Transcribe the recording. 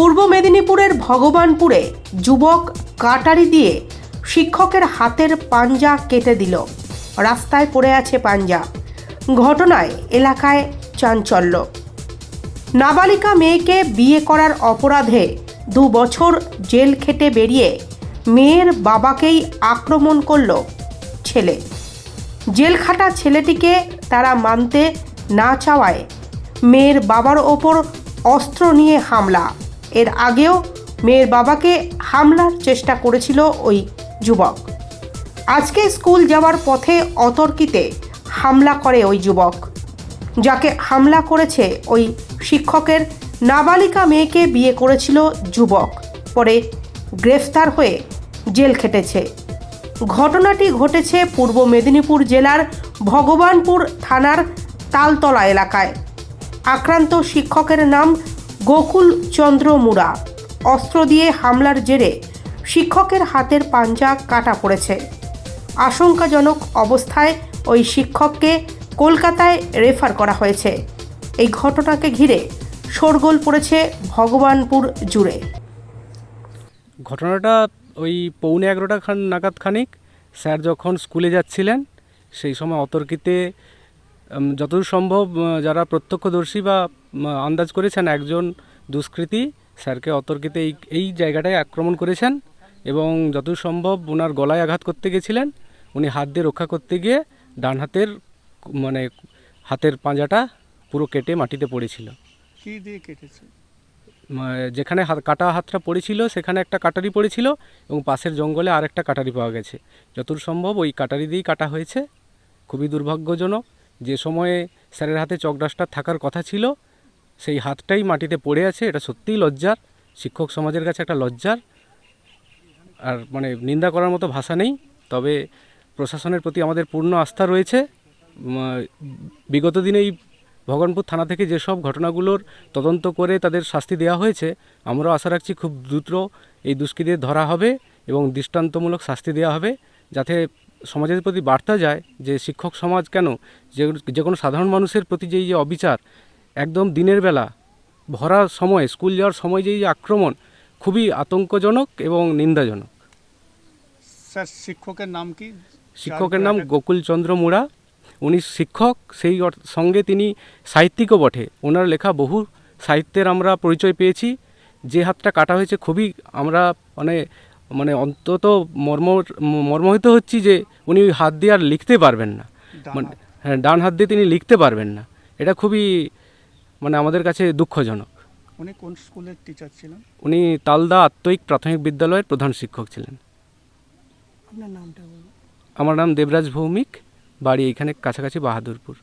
পূর্ব মেদিনীপুরের ভগবানপুরে যুবক কাটারি দিয়ে শিক্ষকের হাতের পাঞ্জা কেটে দিল। রাস্তায় পড়ে আছে পাঞ্জা। ঘটনায় এলাকায় চাঞ্চল্য। নাবালিকা মেয়েকে বিয়ে করার অপরাধে দু বছর জেল খেটে বেরিয়ে মেয়ের বাবাকেই আক্রমণ করল ছেলে। জেল খাটা ছেলেটিকে তারা মানতে না চাওয়ায় মেয়ের বাবার ওপর অস্ত্র নিয়ে হামলা। এর আগেও মেয়ের বাবাকে হামলার চেষ্টা করেছিল ওই যুবক। আজকে স্কুল যাওয়ার পথে অতর্কিতে হামলা করে ওই যুবক, যাকে হামলা করেছে ওই শিক্ষকের নাবালিকা মেয়েকে বিয়ে করেছিল যুবক, পরে গ্রেফতার হয়ে জেল খেটেছে। ঘটনাটি ঘটেছে পূর্ব মেদিনীপুর জেলার ভগবানপুর থানার তালতলা এলাকায়। আক্রান্ত শিক্ষকের নাম গোকুল চন্দ্র মুরা অস্ত্র দিয়ে হামলার জেরে শিক্ষকের হাতের পাঞ্জা কাটা পড়েছে। আশঙ্কাজনক অবস্থায় ওই শিক্ষককে কলকাতায় রেফার করা হয়েছে। এই ঘটনাকে ঘিরে শোরগোল পড়েছে ভগবানপুর জুড়ে। ঘটনাটা ওই পৌনে এগারোটা খান নাগাদ খানিক স্যার যখন স্কুলে যাচ্ছিলেন, সেই সময় অতর্কিতে যতদূর সম্ভব যারা প্রত্যক্ষদর্শী বা আন্দাজ করেছেন একজন দুষ্কৃতী স্যারকে অতর্কিতে এই এই জায়গাটায় আক্রমণ করেছেন এবং যতদূর সম্ভব ওনার গলায় আঘাত করতে গেছিলেন। উনি হাত দিয়ে রক্ষা করতে গিয়ে ডান হাতের মানে হাতের পাঁজাটা পুরো কেটে মাটিতে পড়েছিল। কি দিয়ে কেটেছে? যেখানে হাত কাটা হাতটা পড়েছিল সেখানে একটা কাটারি পড়েছিল এবং পাশের জঙ্গলে আরেকটা কাটারি পাওয়া গেছে। যতদূর সম্ভব ওই কাটারি দিয়েই কাটা হয়েছে। খুবই দুর্ভাগ্যজনক। যে সময়ে স্যারের হাতে চকডাস্টার থাকার কথা ছিল সেই হাতটাই মাটিতে পড়ে আছে, এটা সত্যিই লজ্জার। শিক্ষক সমাজের কাছে একটা লজ্জার। আর মানে নিন্দা করার মতো ভাষা নেই, তবে প্রশাসনের প্রতি আমাদের পূর্ণ আস্থা রয়েছে। বিগত দিনেই ভগবানপুর থানা থেকে যেসব ঘটনাগুলোর তদন্ত করে তাদের শাস্তি দেওয়া হয়েছে, আমরাও আশা রাখছি খুব দ্রুত এই দুষ্কৃতীদের ধরা হবে এবং দৃষ্টান্তমূলক শাস্তি দেওয়া হবে, যাতে সমাজের প্রতি বার্তা যায় যে শিক্ষক সমাজ কেন, যে যে কোনো সাধারণ মানুষের প্রতি যেই যে অবিচার একদম দিনের বেলা। ভরা সময় স্কুল যাওয়ার সময় যেই যে আক্রমণ খুবই আতঙ্কজনক এবং নিন্দাজনক। স্যার শিক্ষকের নাম কি? শিক্ষকের নাম গোকুলচন্দ্র মুড়া। উনি শিক্ষক সেই সঙ্গে তিনি সাহিত্যিকও বটে। ওনার লেখা বহু সাহিত্যের আমরা পরিচয় পেয়েছি। যে হাতটা কাটা হয়েছে খুবই আমরা মানে মানে অন্তত মর্ম মর্মহিত হচ্ছি যে উনি ওই হাত দিয়ে আর লিখতে পারবেন না। মানে হ্যাঁ ডান হাত দিয়ে তিনি লিখতে পারবেন না। এটা খুবই মানে আমাদের কাছে দুঃখজনক। উনি কোন স্কুলের টিচার ছিলেন? উনি তালদা আত্ময়িক প্রাথমিক বিদ্যালয়ের প্রধান শিক্ষক ছিলেন। আপনার নামটা বলুন। আমার নাম দেবরাজ ভৌমিক বাড়ি এখানে কাছাকাছি বাহাদুরপুর।